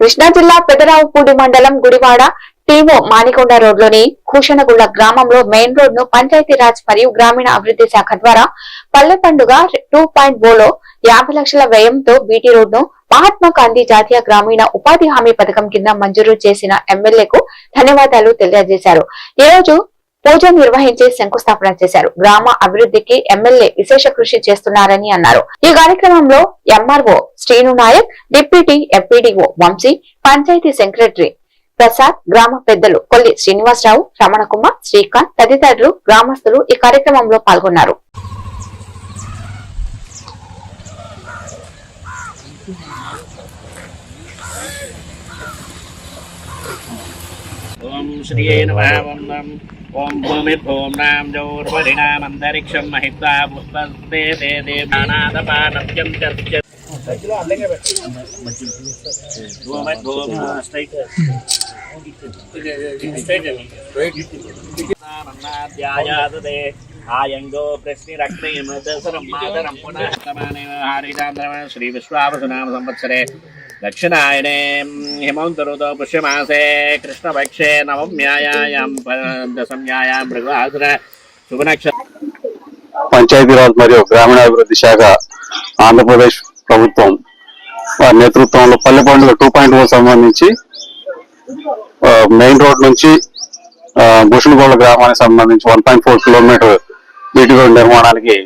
కృష్ణా జిల్లా పెదరావుపూడి మండలం గుడివాడ టీఓ మానికొండ రోడ్లోని కూషణగుళ్ళ గ్రామంలో మెయిన్ రోడ్ను పంచాయతీరాజ్ మరియు గ్రామీణ అభివృద్ధి శాఖ ద్వారా పల్లె పండుగ టూ పాయింట్ ఓలో యాభై లక్షల వ్యయంతో బీటీ రోడ్ను మహాత్మా గాంధీ జాతీయ గ్రామీణ ఉపాధి హామీ పథకం కింద మంజూరు చేసిన ఎమ్మెల్యేకు ధన్యవాదాలు తెలియజేశారు. ఈ రోజు పూజ నిర్వహించి శంకుస్థాపన చేశారు. గ్రామ అభివృద్ధికి ఎమ్మెల్యే విశేష కృషి చేస్తున్నారని అన్నారు. ఈ కార్యక్రమంలో MRO Srinu Nayak deputy MPDO Vamsi panchayat secretary Prasad గ్రామ పెద్దలు కొల్లి శ్రీనివాసరావు రమణకుమార్ శ్రీకాంత్ తదితరులు గ్రామస్తులు ఈ కార్యక్రమంలో పాల్గొన్నారు. ఓం శ్రీయే నమ. ఓం భూమిర్ ఓం నాం జోర్వరిణామంతరిక్షం మహిత్వా పుష్పస్తే తే దేవానాదపానత్యం చర్చ భూమిర్భూం స్ట్రైట్ నామన్నాధ్యాయాదే ఆయంగో ప్రశ్నిరగ్నిమదసరం మాతరం పునః శ్రీ విశ్వావసునామ సంవత్సరే. దక్షిణాయనే హిమంతరుతో పుష్యమాసే కృష్ణపక్షే నవమ్యాయాం దశమ్యాయాం మృగవాసుర శుభనక్ష పంచాయతీరాజ్ మరియు గ్రామీణాభివృద్ధి శాఖ ఆంధ్రప్రదేశ్ ప్రభుత్వం వారి నేతృత్వంలో పల్లె పండుగ టూ పాయింట్ ఓ సంబంధించి మెయిన్ రోడ్ నుంచి ఆ, భూషణగోళ గ్రామానికి సంబంధించి one point four kilometre BT road నిర్మాణానికి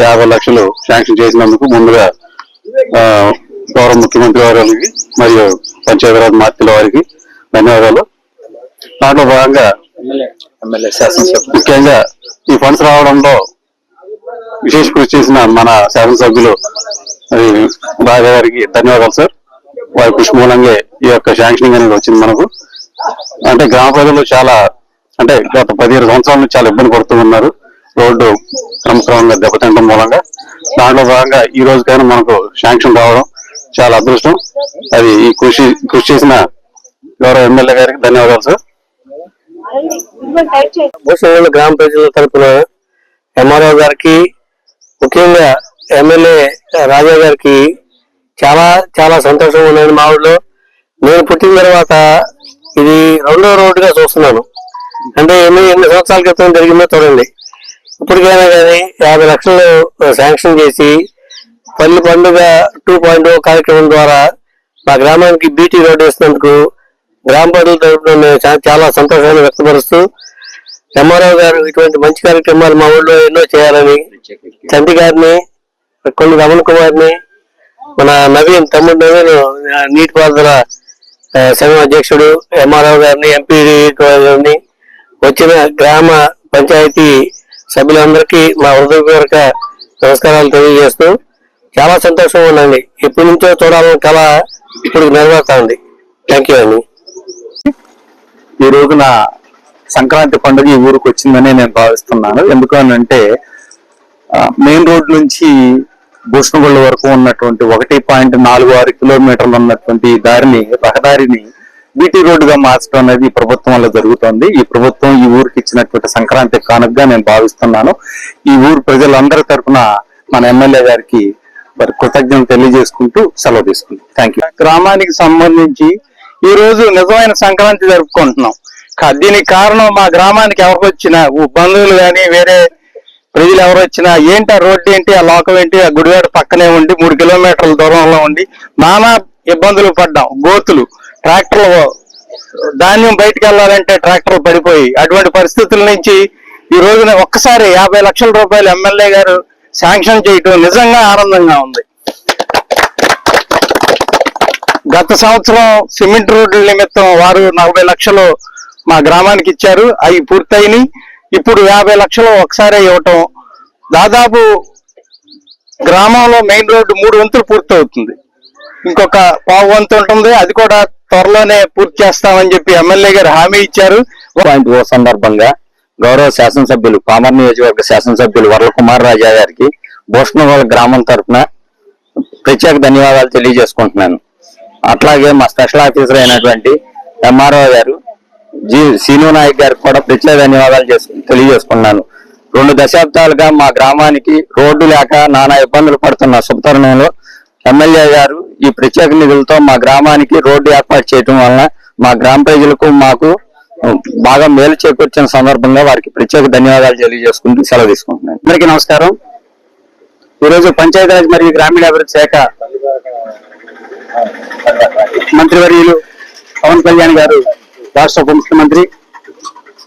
యాభై లక్షలు శాంక్షన్ చేసినందుకు ముందుగా గౌరవ ముఖ్యమంత్రి వారికి మరియు పంచాయతీరాజ్ మార్తీల వారికి ధన్యవాదాలు. దాంట్లో భాగంగా ముఖ్యంగా ఈ ఫండ్స్ రావడంలో విశేష కృషి చేసిన మన శాసనసభ్యులు మరి రాజా గారికి ధన్యవాదాలు సార్. వారి కృషి మూలంగా ఈ యొక్క శాంక్షనింగ్ అనేది వచ్చింది మనకు. అంటే గ్రామ ప్రజలు చాలా అంటే గత పదిహేను సంవత్సరాల నుంచి చాలా ఇబ్బంది పడుతూ ఉన్నారు. రోడ్డు క్రమక్రమంగా దెబ్బతింటం మూలంగా. దాంట్లో భాగంగా ఈ రోజుకైనా మనకు శాంక్షన్ రావడం చాలా అదృష్టం. అది ఈ కృషి కృషి చేసిన గౌరవ ఎమ్మెల్యే గారికి ధన్యవాదాలు సార్. గ్రామ ప్రజల తరపున ఎంఆర్ఓ గారికి ముఖ్యంగా ఎమ్మెల్యే రాజా గారికి చాలా చాలా సంతోషంగా ఉన్నది మా ఊళ్ళో నేను పుట్టిన తర్వాత ఇది రెండో రోడ్డుగా చూస్తున్నాను. అంటే ఎన్ని ఎన్ని సంవత్సరాల క్రితం జరిగిందో చూడండి. ఇప్పటికైనా కానీ యాభై లక్షలు శాంక్షన్ చేసి పల్లి పండుగ టూ పాయింట్ ఓ కార్యక్రమం ద్వారా మా గ్రామానికి బీటీ రోడ్ వేసినందుకు గ్రామ ప్రజల తరఫున మేము చాలా సంతోషాన్ని వ్యక్తపరుస్తూ ఎంఆర్ఓ గారు ఇటువంటి మంచి కార్యక్రమాలు మా ఊళ్ళో ఎన్నో చేయాలని చంటి గారిని కొన్ని రమణ కుమార్ని మన నవీన్ తమ్ముడు నవీన్ నీటిపారుదల సంఘం అధ్యక్షుడు ఎంఆర్ఓ గారిని ఎంపీ గారిని వచ్చిన గ్రామ పంచాయతీ సభ్యులందరికీ మా హృదయపూర్వక నమస్కారాలు తెలియజేస్తూ చాలా సంతోషంగా ఉందండి. ఎప్పటి నుంచో చూడాలని కళ ఇప్పుడు నెరవేరుతా ఉంది. థ్యాంక్ యూ అండి. ఈ రోజున సంక్రాంతి పండుగ ఈ ఊరికి వచ్చిందని నేను భావిస్తున్నాను. ఎందుకు అంటే మెయిన్ రోడ్ నుంచి భూష్ణగుళ్ళ వరకు ఉన్నటువంటి ఒకటి పాయింట్ నాలుగు ఆరు కిలోమీటర్లు ఉన్నటువంటి దారిని రహదారిని బీటీ రోడ్డుగా మార్చడం అనేది ఈ ప్రభుత్వం వల్ల జరుగుతోంది. ఈ ప్రభుత్వం ఈ ఊరికి ఇచ్చినటువంటి సంక్రాంతి కానుకగా నేను భావిస్తున్నాను. ఈ ఊరు ప్రజలందరి తరఫున మన ఎమ్మెల్యే గారికి మరి కృతజ్ఞతలు తెలియజేసుకుంటూ సెలవు తీసుకుంటాం థ్యాంక్ యూ గ్రామానికి సంబంధించి ఈ రోజు నిజమైన సంక్రాంతి జరుపుకుంటున్నాం. దీనికి కారణం మా గ్రామానికి ఎవరికి వచ్చినా బంధువులు కానీ వేరే ప్రజలు ఎవరు వచ్చినా ఏంటి ఆ రోడ్డు ఏంటి ఆ లోకం ఏంటి ఆ గుడివాడ పక్కనే ఉండి మూడు కిలోమీటర్ల దూరంలో ఉండి నానా ఇబ్బందులు పడ్డాం. గోతులు ట్రాక్టర్లు ధాన్యం బయటకు వెళ్ళాలంటే ట్రాక్టర్లు పడిపోయి అటువంటి పరిస్థితుల నుంచి ఈ రోజున ఒక్కసారి యాభై లక్షల రూపాయలు ఎమ్మెల్యే గారు శాంక్షన్ చేయటం నిజంగా ఆనందంగా ఉంది. గత సంవత్సరం సిమెంట్ రోడ్ల నిమిత్తం వారు నలభై లక్షలు మా గ్రామానికి ఇచ్చారు. అవి పూర్తయినాయి. ఇప్పుడు యాభై లక్షలు ఒకసారి ఇవ్వటం దాదాపు గ్రామంలో మెయిన్ రోడ్డు మూడు వంతులు పూర్తవుతుంది. ఇంకొక పావు వంతు ఉంటుంది. అది కూడా త్వరలోనే పూర్తి చేస్తామని చెప్పి ఎమ్మెల్యే గారు హామీ ఇచ్చారు. ఓ సందర్భంగా గౌరవ శాసనసభ్యులు పామర్ నియోజకవర్గ శాసనసభ్యులు వరల కుమార్ రాజా గారికి భూషణగోళ గ్రామం తరఫున ప్రత్యేక ధన్యవాదాలు తెలియజేసుకుంటున్నాను. అట్లాగే మా స్పెషల్ ఆఫీసర్ అయినటువంటి ఎంఆర్ఓ గారు జి సీను నాయక్ గారికి కూడా ప్రత్యేక ధన్యవాదాలు చేసు తెలియజేసుకున్నాను. రెండు దశాబ్దాలుగా మా గ్రామానికి రోడ్డు లేక నానా ఇబ్బందులు పడుతున్న శుభతరుణంలో ఎమ్మెల్యే గారు ఈ ప్రత్యేక నిధులతో మా గ్రామానికి రోడ్డు ఏర్పాటు చేయటం వలన మా గ్రామ ప్రజలకు మాకు బాగా మేలు చేకూర్చిన సందర్భంగా వారికి ప్రత్యేక ధన్యవాదాలు తెలియజేసుకుంటూ సెలవు తీసుకుంటున్నాను. అందరికీ నమస్కారం. ఈరోజు పంచాయతీరాజ్ మరియు గ్రామీణాభివృద్ధి శాఖ మంత్రివర్యులు పవన్ కళ్యాణ్ గారు రాష్ట్ర ఉప ముఖ్యమంత్రి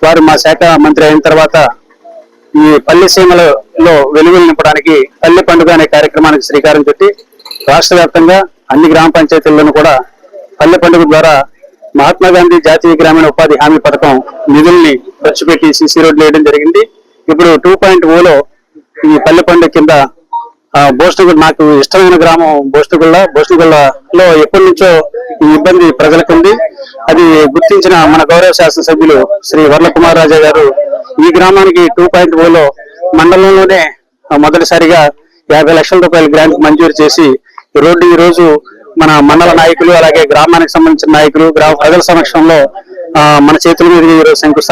వారు మా శాఖ మంత్రి అయిన తర్వాత ఈ పల్లె సీమలలో వెలుగులు నింపడానికి పల్లె పండుగ అనే కార్యక్రమానికి శ్రీకారం చుట్టి రాష్ట్ర వ్యాప్తంగా అన్ని గ్రామ పంచాయతీల్లోనూ కూడా పల్లె పండుగ ద్వారా మహాత్మా గాంధీ జాతీయ గ్రామీణ ఉపాధి హామీ పథకం నిధుల్ని ఖర్చు పెట్టి సిసి రోడ్లు వేయడం జరిగింది. ఇప్పుడు టూ పాయింట్ ఓలో ఈ పల్లె పండుగ కింద ఆ, నాకు ఇష్టమైన గ్రామం బోస్టగుళ్ళ. బోస్టగుళ్ళలో ఎప్పటి నుంచో ఈ ఇబ్బంది ప్రజలకు ఉంది అది గుర్తించిన మన గౌరవ శాసనసభ్యులు శ్రీ వర్ల కుమార్ రాజా గారు ఈ గ్రామానికి టూ పాయింట్ ఓలో మండలంలోనే మొదటిసారిగా యాభై లక్షల రూపాయల గ్రాంట్ మంజూరు చేసి రోడ్డు ఈ రోజు మన మండల నాయకులు అలాగే గ్రామానికి సంబంధించిన నాయకులు గ్రామ ప్రజల సమక్షంలో ఆ, మన చేతుల మీద శంకుస్థాపన